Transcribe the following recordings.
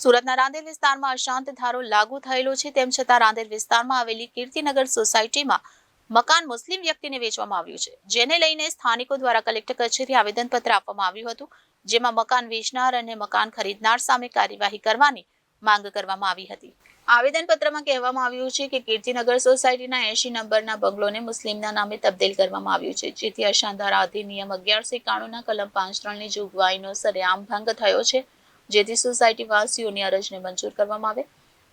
સુરતના રાંદેર વિસ્તારમાં અશાંત ધારો લાગુ થયેલો છે. તેમ છતાં રાંદેર વિસ્તારમાં આવેલી કીર્તિનગર સોસાયટીમાં મકાન મુસ્લિમ વ્યક્તિને વેચવામાં આવ્યું છે. જેને લઈને સ્થાનિકો દ્વારા કલેક્ટર કચેરી આવેદનપત્ર આપવામાં આવ્યું હતું. જેમાં મકાન વેચનાર અને મકાન ખરીદનાર સામે કાર્યવાહી કરવાની માંગ કરવામાં આવી હતી. આવેદનપત્રમાં કહેવામાં આવ્યું છે કે કીર્તિનગર સોસાયટીના એસી નંબરના બંગલોને મુસ્લિમના નામે તબદીલ કરવામાં આવ્યું છે. જેથી અશાંધારા અધિનિયમ અગિયારસો એકાણુંના કલમ પાંચ ત્રણની જોગવાઈનો સરેઆમ ભંગ થયો છે. જેથી સોસાયટી વાસીઓની અરજને મંજૂર કરવામાં આવે.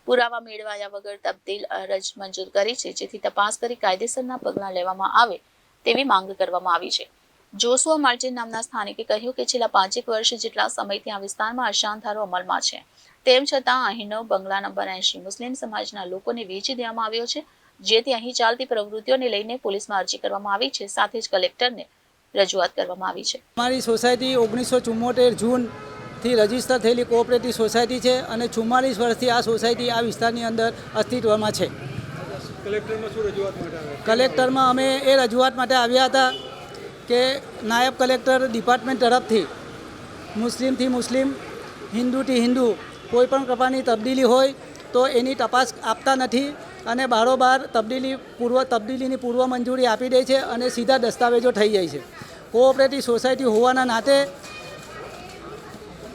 પુરાવા મેળવાયા વગર તબદીલ અરજ મંજૂર કરી છે, જેથી તપાસ કરી કાયદેસરના પગલાં લેવામાં આવે તેવી માંગ કરવામાં આવી છે. જોસુઆ માર્ટિન નામના સ્થાનિકે કહ્યું કે છેલ્લા પાંચેક વર્ષ જેટલા સમયથી આ વિસ્તારમાં અશાંતધારો અમલમાં છે. તેમ છતાં અહીંનો બંગલા નંબર એંશી મુસ્લિમ સમાજના લોકોને વેચી દેવામાં આવ્યો છે, જેથી અહીં ચાલતી પ્રવૃત્તિઓને લઈને પોલીસમાં અરજી કરવામાં આવી છે. સાથે જ કલેક્ટરને રજૂઆત કરવામાં આવી છે. અમારી સોસાયટી ઓગણીસો ચુમ્મોતેર જૂનથી રજિસ્ટર થયેલી કોઓપરેટિવ સોસાયટી છે અને ચુમ્માલીસ વર્ષથી આ સોસાયટી આ વિસ્તારની અંદર અસ્તિત્વમાં છે? કલેક્ટરમાં અમે એ રજૂઆત માટે આવ્યા હતા કે નાયબ કલેક્ટર ડિપાર્ટમેન્ટ તરફથી મુસ્લિમથી મુસ્લિમ હિન્દુથી હિન્દુ કોઈ પણ પ્રકારની તબદીલી હોય તો એની તપાસ આપતા નથી અને બારોબાર તબદીલી પૂર્વ તબદીલીની પૂર્વ મંજૂરી આપી દે છે અને સીધા દસ્તાવેજો થઈ જાય છે. કોઓપરેટિવ સોસાયટી હોવાના નાતે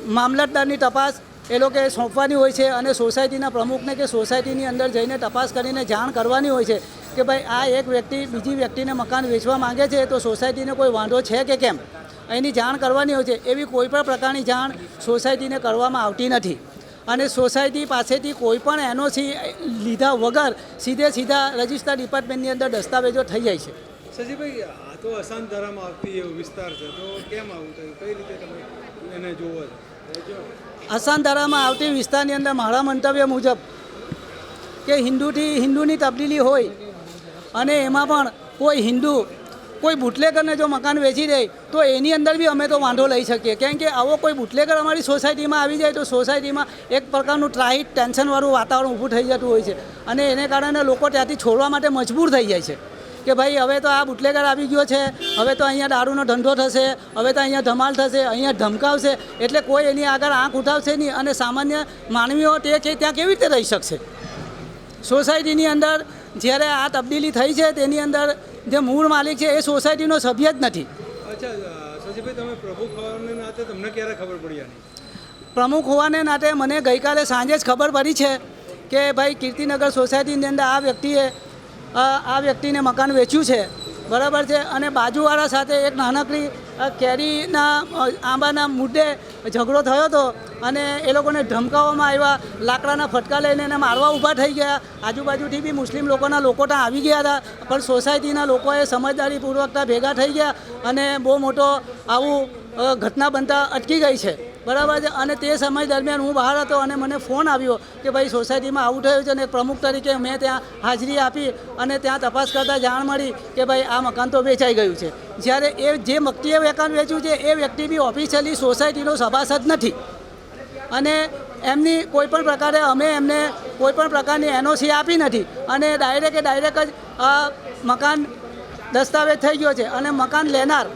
મામલતદારની તપાસ એ લોકોએ સોંપવાની હોય છે અને સોસાયટીના પ્રમુખને કે સોસાયટીની અંદર જઈને તપાસ કરીને જાણ કરવાની હોય છે કે ભાઈ આ એક વ્યક્તિ બીજી વ્યક્તિને મકાન વેચવા માંગે છે તો સોસાયટીને કોઈ વાંધો છે કે કેમ? એની જાણ કરવાની હોય છે એવી કોઈ પણ પ્રકારની જાણ સોસાયટીને કરવામાં આવતી નથી. અને સોસાયટી પાસેથી કોઈ પણ એનઓસી લીધા વગર સીધે સીધા રજિસ્ટર ડિપાર્ટમેન્ટની અંદર દસ્તાવેજો થઈ જાય છે. સજીભાઈ આ તો અશાંત ધારામાં આવતી એવો વિસ્તાર છે. તો કેમ આવું થયું? કઈ રીતે તમે એને જોવો છો? અસાંધારામાં આવતી વિસ્તારની અંદર મારા મંતવ્ય મુજબ કે હિન્દુથી હિન્દુની તબદીલી હોય અને એમાં પણ કોઈ હિન્દુ, કોઈ બુટલેગરને જો મકાન વેચી દે, તો એની અંદર બી અમે તો વાંધો લઈ શકીએ. કેમ કે આવો કોઈ બુટલેગર અમારી સોસાયટીમાં આવી જાય તો સોસાયટીમાં એક પ્રકારનું ટ્રાઇટ ટેન્શનવાળું વાતાવરણ ઊભું થઈ જતું હોય છે અને એને કારણે લોકો ત્યાંથી છોડવા માટે મજબૂર થઈ જાય છે. કે ભાઈ હવે તો આ બુટલેગર આવી ગયો છે હવે તો અહીંયા દારૂનો ધંધો થશે હવે તો અહીંયા ધમાલ થશે અહીંયા ધમકાવશે એટલે કોઈ એની આગળ આંખ ઉઠાવશે નહીં અને સામાન્ય માનવીઓ તે છે ત્યાં કેવી રીતે રહી શકશે? સોસાયટીની અંદર જ્યારે આ તબદીલી થઈ છે તેની અંદર જે મૂળ માલિક છે એ સોસાયટીનો સભ્ય જ નથી. પ્રમુખ હોવાને નાતે મને ગઈકાલે સાંજે જ ખબર પડી છે કે ભાઈ કીર્તિનગર સોસાયટીની અંદર આ વ્યક્તિએ આ વ્યક્તિને મકાન વેચ્યું છે. બરાબર છે? અને બાજુવાળા સાથે એક નાનકડી કેરીના આંબાના મુદ્દે ઝઘડો થયો હતો અને એ લોકોને ધમકાવવામાં આવ્યા. લાકડાના ફટકા લઈને એને મારવા ઊભા થઈ ગયા. આજુબાજુથી બી મુસ્લિમ લોકોના લોકો ત્યાં આવી ગયા હતા. પણ સોસાયટીના લોકોએ સમજદારીપૂર્વકતા ભેગા થઈ ગયા અને બહુ મોટો આવું ઘટના બનતા અટકી ગઈ છે. બરાબર છે? અને તે સમય દરમિયાન હું બહાર હતો અને મને ફોન આવ્યો કે ભાઈ સોસાયટીમાં આવું થયું છે અને પ્રમુખ તરીકે મેં ત્યાં હાજરી આપી અને ત્યાં તપાસ કરતાં જાણ મળી કે ભાઈ આ મકાન તો વેચાઈ ગયું છે. જ્યારે એ જે વ્યક્તિએ મકાન વેચ્યું છે, એ વ્યક્તિ બી ઓફિશિયલી સોસાયટીનો સભાસદ નથી. અને એમની કોઈ પણ પ્રકારે અમે એમને કોઈપણ પ્રકારની એનઓસી આપી નથી. અને ડાયરેક્ટ ડાયરેક્ટ જ આ મકાન દસ્તાવેજ થઈ ગયો છે. અને મકાન લેનાર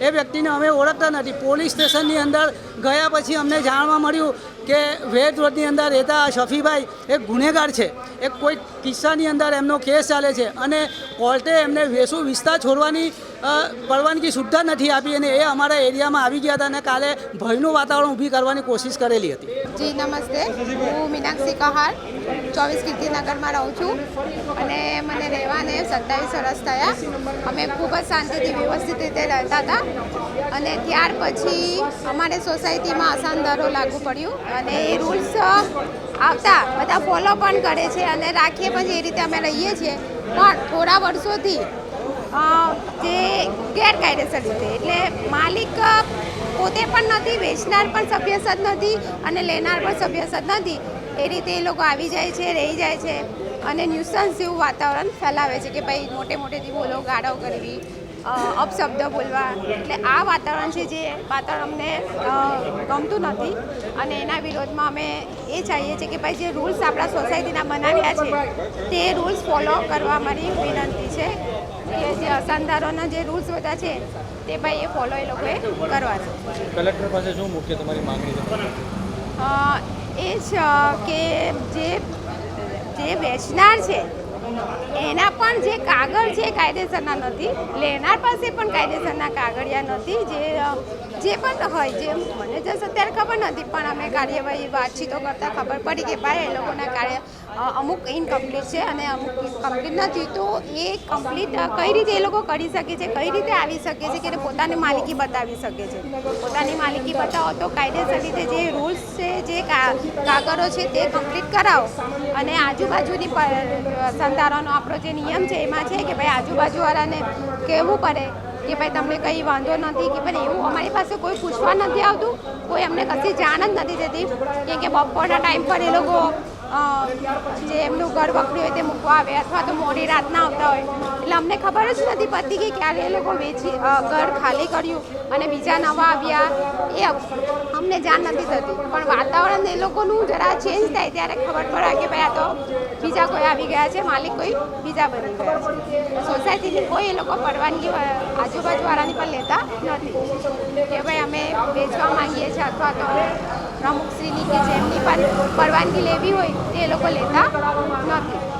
એ વ્યક્તિને અમે ઓળખતા નથી. પોલીસ સ્ટેશનની અંદર ગયા પછી અમને જાણવા મળ્યું કે વેદ રોડની અંદર રહેતા શફીભાઈ એક ગુનેગાર છે. એક કોઈ કિસ્સાની અંદર એમનો કેસ ચાલે છે અને કોર્ટે એમને વેસુ વિસ્તાર છોડવાની પરવાનગી સુદ્ધા નથી આપી અને એ અમારા એરિયામાં આવી ગયા હતા અને કાલે ભયનું વાતાવરણ ઊભી કરવાની કોશિશ કરેલી હતી. જી, નમસ્તે. હું મીનાક્ષી કહાર, ચોવીસ કીર્તિનગરમાં રહું છું અને મને રહેવાને સત્તાવીસ વર્ષ થયા. અમે ખૂબ જ શાંતિથી વ્યવસ્થિત રીતે રહેતા હતા અને ત્યાર પછી અમારે સોસાયટીમાં દરો લાગુ પડ્યું અને એ રૂલ્સ આવતા બધા ફોલો પણ કરે છે અને રાખીએ પછી એ રીતે અમે રહીએ છીએ. પણ થોડા વર્ષોથી જે ગેરકાયદેસર રીતે, એટલે માલિક પોતે પણ નથી, વેચનાર પણ સભ્યસદ નથી અને લેનાર પણ સભ્યસદ નથી. એ રીતે એ લોકો આવી જાય છે, રહી જાય છે અને ન્યુસન્સ જેવું વાતાવરણ ફેલાવે છે કે ભાઈ મોટે મોટેથી બોલો, ગાળો કરવી અપશબ્દ બોલવા. એટલે આ વાતાવરણ છે જે વાતાવરણ અમને ગમતું નથી. અને એના વિરોધમાં અમે એ ચાહીએ છીએ કે ભાઈ જે રૂલ્સ આપણા સોસાયટીના બનાવ્યા છે તે રૂલ્સ ફોલો કરવા મારી વિનંતી છે. કે જે અસાનદારોના જે રૂલ્સ બધા છે તે ભાઈ એ ફોલો એ લોકોએ કરવાના કલેક્ટર પાસે શું મુખ્ય તમારી માંગણી છે? એ જ કે જે જે વેચનાર છે એના પણ જે કાગળ છે કાયદેસરના નથી. લેનાર પાસે પણ કાયદેસરના કાગળિયા નથી. જે જે પણ હોય, જે મને જસ અત્યારે ખબર નથી, પણ અમે કાર્યવાહી વાતચીતો કરતાં ખબર પડી કે ભાઈ, એ લોકોના કાર્ય અમુક ઇનકમ્પ્લીટ છે અને અમુક કમ્પ્લીટ નથી. તો એ કમ્પ્લીટ કઈ રીતે એ લોકો કરી શકે છે? કઈ રીતે આવી શકે છે કે પોતાની માલિકી બતાવી શકે છે? પોતાની માલિકી બતાવો તો કાયદેસર રીતે જે રૂલ્સ છે, જે કાગળો છે તે કમ્પ્લીટ કરાવો. અને આજુબાજુની સંતારોનો આપણો જે નિયમ છે એમાં છે કે ભાઈ આજુબાજુવાળાને કહેવું પડે કે ભાઈ તમને કંઈ વાંધો નથી કે ભાઈ એવું અમારી પાસે કોઈ પૂછવા નથી આવતું. કોઈ અમને કશી જાણ જ નથી દેતી કેમ કે બપોરના ટાઈમ પર એ લોકો જે એમનું ઘર વખરી હોય તે મૂકવા આવે અથવા તો મોડી રાતના આવતા હોય. એટલે અમને ખબર જ નથી પડતી કે ક્યારે એ લોકો વેચી ઘર ખાલી કર્યું અને બીજા નવા આવ્યા. એ અમને જાણ નથી થતી. પણ વાતાવરણ એ લોકોનું જરા ચેન્જ થાય ત્યારે ખબર પડે કે ભાઈ આ તો બીજા કોઈ આવી ગયા છે, માલિક કોઈ બીજા બની ગયા છે. સોસાયટીની કોઈ એ લોકો પરવાનગી આજુબાજુવાળાની પણ લેતા નથી. કે ભાઈ અમે વેચવા માંગીએ છીએ અથવા તો પ્રમુખશ્રીની કે જેમની પણ પરવાનગી લેવી હોય તે લોકો લેતા નથી.